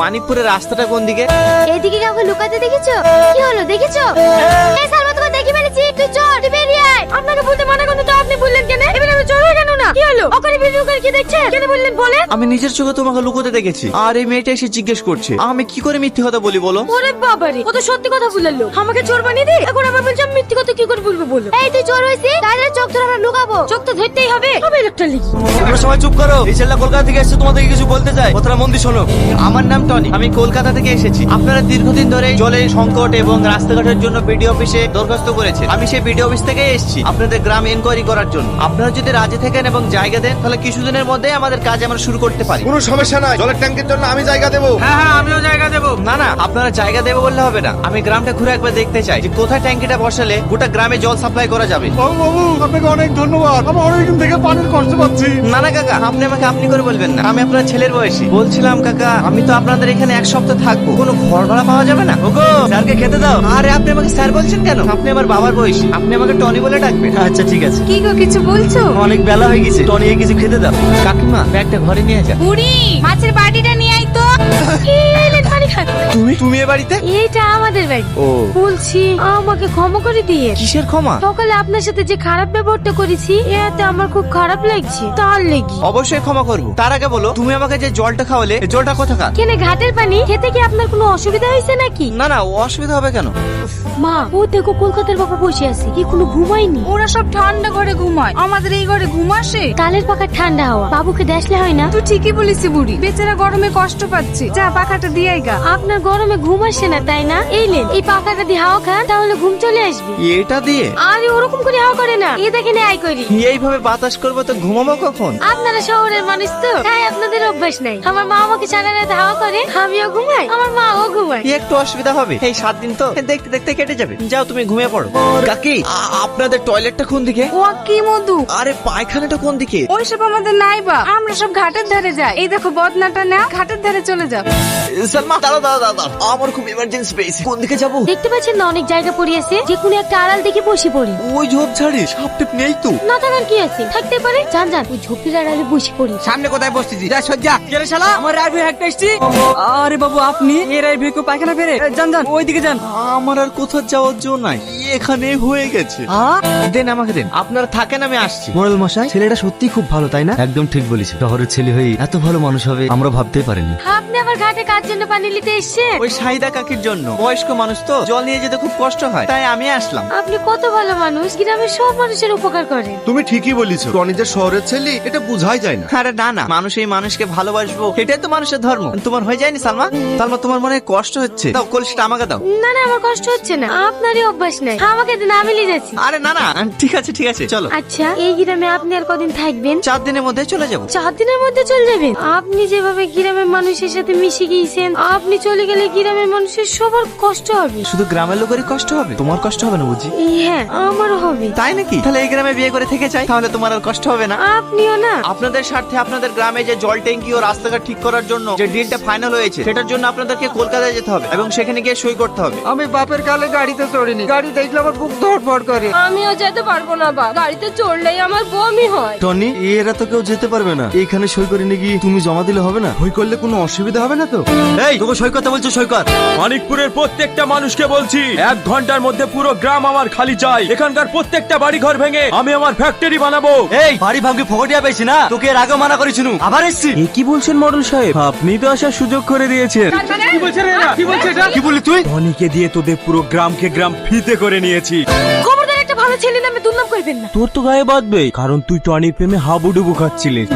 মানিকপুরের রাস্তাটা কোন দিকে? এইদিকে কাউকে লুকাতে দেখেছ? কি হলো, দেখেছ? এই দেখি ফেলেছি। তুই চল তুই বেরিয়ে আয়। আপনাকে বলতে মানা করতে তো আপনি বললেন কেন এবারে আমি চলে কেন না কি হলো ওখানে ভিডিও করে কি দেখছেন কেন বললেন বলেন আমি নিজের চোখে তোমাকে লুকোতে দেখেছি। আর এই মেয়েটা এসে জিজ্ঞেস করছে আমি কি করে মিথ্যে কথা বলি বলো? ওরে বাবারে ও তো সত্যি কথা বলল আমাকে চোর বানিয়ে দি। এখন বলছি আমি মিথ্যে কথা কি করে বলব বলো? এই তুই চোর হইছিস তাহলে চোখ ধরে আমরা লুকাবো। চোখ তো ধরতেই হবে। লিখি তোমরা সবাই চুপ করো। এই ছেলেটা কলকাতা থেকে এসেছে তোমাদেরকে কিছু বলতে চাই কথাটা মন দিয়ে শোনো। আমার নাম টনি। আমি কলকাতা থেকে এসেছি। আপনারা দীর্ঘদিন ধরে জলের সংকট এবং রাস্তাঘাটের জন্য বিডিও অফিসে দরখাস্ত করেছে আমি সেই বিডিও অফিস থেকে এসেছি আপনাদের গ্রাম এনকোয়ারি করার জন্য। আপনারা যদি রাজি থাকেন এবং জায়গা দেন তাহলে কিছুদিনের মধ্যে আমাদের কাজ আমরা শুরু করতে পারি। কোনো সমস্যা নাই জলের ট্যাঙ্কের জন্য আমি জায়গা দেবো। হ্যাঁ হ্যাঁ আমিও জায়গা দেবো। না না আপনারা জায়গা দেবো বললে হবে না। আমি গ্রামটা ঘুরে একবার দেখতে চাই যে কোথায় ট্যাঙ্কিটা বসালে গোটা গ্রামে জল সাপ্লাই করা যাবে। বাবু বাবু আপনাকে অনেক ধন্যবাদ। আমি অনেকদিন থেকে পানির কষ্ট পাচ্ছি। না না কাকা আপনি আমাকে আপনি করে বলবেন না। আমি আপনার ছেলের বয়সী। বলছিলাম কাকা আমি তো আপনাদের এখানে এক সপ্তাহ থাকব। কোনো ঘর ভাড়া পাওয়া যাবে না? ওগো স্যারকে খেতে দাও। আরে আপনি আমাকে স্যার বলছেন কেন? আপনি আমার বাবার বয়সী। আপনি আমাকে টনি বলে ডাকবেন। আচ্ছা ঠিক আছে। কি গো কিছু বলছো? অনেক বেলা হয়ে গেছে। টনি কিছু খেতে দাও। কাকিমা ব্যাগটা ঘরে নিয়ে যা। বুড়ি মাছের বাটিটা নিয়ে আই তো। তুমি তুমি এ বাড়িতে? এইটা আমাদের বাড়ি। ও। বলছি আমাকে ক্ষমা করে দিয়ে। কিসের ক্ষমা? সকালে আপনার সাথে যে খারাপ ব্যবহারটা করেছি এতে আমার খুব খারাপ লাগছে। তার লেগে। অবশ্যই ক্ষমা করব। তার আগে বলো তুমি আমাকে যে জলটা খাওয়ালে জলটা কোথাকার? কেনে ঘাটের পানি? খেতে কি আপনার কোনো অসুবিধা হয়েছে নাকি? না না অসুবিধা হবে কেন? মা ও দেখো কলকাতার বাবা বসে আছে কি কোনো ঘুমায়নি। ওরা সব ঠান্ডা ঘরে ঘুমায় আমাদের এই ঘরে ঘুম আসে? তালের পাকা ঠান্ডা হাওয়া বাবুকে দেখলে হয় না? তুই ঠিকই বলিস বুড়ি বেচারা গরমে কষ্ট পাচ্ছে। যা পাখাটা দিয়ে গা। আপনার গরমে ঘুম আসে না তাই না? এই লেন এই পাকাটা দিয়ে হাওয়া খান তাহলে ঘুম চলে আসবে। এটা দিয়ে? আরে ওরকম করে হাওয়া করে না। এ দেখে আই করি। এইভাবে বাতাস করব তো ঘুমাবো কখন? আপনারা শহরের মানুষ তো তাই আপনাদের অভ্যাস নাই। আমার মা আমাকে সারা রাত হাওয়া করে আমিও ঘুমাই আমার মাও ঘুমায়। কি একটু অসুবিধা হবে? এই সাত দিন তো দেখতে দেখতে কেটে যাবে। যাও তুমি ঘুমিয়ে পড়ো। কাকি আ- আপনাদের টয়লেটটা কোন দিকে? ও কি মধু? আরে পায়খানাটা কোন দিকে? ওইসব আমাদের নাই বা আমরা সব ঘাটের ধারে যাই। এই দেখো বদনাটা না ঘাটের ধারে চলে যাও। সালমা দাঁড়াও দাঁড়াও দাঁড়াও। আমার খুব ইমার্জেন্সি পেয়েছে। কোন দিকে যাব? দেখতে পাচ্ছেন না অনেক জায়গা পড়িয়েছে যে কোনো একটা আড়াল দেখে বসে পড়ি। ওই ঝোপ ঝাড়ি সাপ টেপ নেই তো। না থাকার কি আছে? থাকতে পারে? যান যান। ওই ঝোপটির আড়ালে বসে পড়ি। সামনে কোথায় বসতেছি? যা সজ্জা কেরে শালা? আমার রাইভে একটা এসছি। আরে বাবু আপনি? এই রাইভে কো পায়খানা ফেরে এ, যান যান। ওইদিকে যান। আমার আর কোথাও যাওয়ার জন্য নাই এখানে হয়ে গেছে। দেন আমাকে দেন। আপনারা থাকেন আমি আসছি। মোরাল মশাই ছেলেটা সত্যি খুব ভালো তাই না? একদম ঠিক বলিস শহরের ছেলে হয়ে এত ভালো মানুষ হবে আমরা ভাবতেই পারিনি। আপনি আবার ঘাটে কার জন্য পানি নিতে এসছেন? ওই সাহিদা কাকির জন্য। বয়স্ক মানুষ তো জল নিয়ে যেতে খুব কষ্ট হয় তাই আমি আসলাম। আপনি কত ভালো মানুষ গ্রামের সব মানুষের উপকার করেন। তুমি ঠিকই বলিস টনি যে শহরের ছেলে এটা বোঝাই যায় না। আরে না না মানুষ এই মানুষকে ভালোবাসবো এটাই তো মানুষের ধর্ম। তোমার হয়ে যায়নি সালমা? সালমা তোমার মনে হয় কষ্ট হচ্ছে? দাও কলসিটা আমাকে দাও। না না আমার কষ্ট হচ্ছে না। আপনারই অভ্যাস নাই। আমাকে দিন আমি নিয়ে যাচ্ছি। আরে না না ঠিক আছে ঠিক আছে চলো। আচ্ছা এই গ্রামে আপনি আর কদিন থাকবেন? চার দিনের মধ্যে চলে যাব। চার দিনের মধ্যে চলে যাবেন? আপনি যেভাবে গ্রামের মানুষের সাথে মিশে গিয়েছেন আপনি চলে গেলে গ্রামের মানুষের সবার কষ্ট হবে। শুধু গ্রামের লোকেরই কষ্ট হবে? তোমার কষ্ট হবে না বুঝি? হ্যাঁ আমারও হবে। তাই নাকি? তাহলে এই গ্রামে বিয়ে করে থেকে চাই তাহলে তোমার আর কষ্ট হবে না। আপনিও না। আপনাদের স্বার্থে আপনাদের গ্রামে যে জল ট্যাঙ্কি ও রাস্তাঘাট ঠিক করার জন্য যে ডিলটা ফাইনাল হয়েছে সেটার জন্য আপনাদেরকে কলকাতায় যেতে হবে এবং সেখানে গিয়ে সই করতে হবে। আমি বাপের কালে গাড়িতে চড়িনি। গাড়ি দেখলে আমার বুক ধড়ফড় করে। আমিও যেতে পারব না বা। গাড়িতে চড়লেই আমার বমি হয়। টনি এরা তো কেউ যেতে পারবে না। এখানে সই করে নিয়ে গিয়ে তুমি জমা দিলে হবে না? ভয় করলে কোনো অসুবিধা হবে না তো? এই তোকে সই করতে বলছো সৈকত মানিকপুরের প্রত্যেকটা মানুষকে বলছি এক ঘণ্টার মধ্যে পুরো গ্রাম আমার খালি চাই। এখানকার প্রত্যেকটা বাড়ি ঘর ভেঙে আমি আমার ফ্যাক্টরি বানাবো। এই বাড়ি ভাঙকে ফকটিয়া পেয়েছি না? তোকে এর আগে মানা করেছিল আবার এসছি। এ কি বলছেন মডেল সাহেব? আপনি তো আসার সুযোগ করে দিয়েছেন। কি বলছেন কি বলছে কি বলি তুই? ধনীকে দিয়ে তোদের পুরো গ্রামকে গ্রাম ফিতে করে নিয়েছি। খবরদার একটা ভালো ছেলে নামে দুর্নাম করবেন না। তোর তো গায়ে বাঁধবে কারণ তুই টনির প্রেমে হাবুডুবু খাচ্ছিলিস।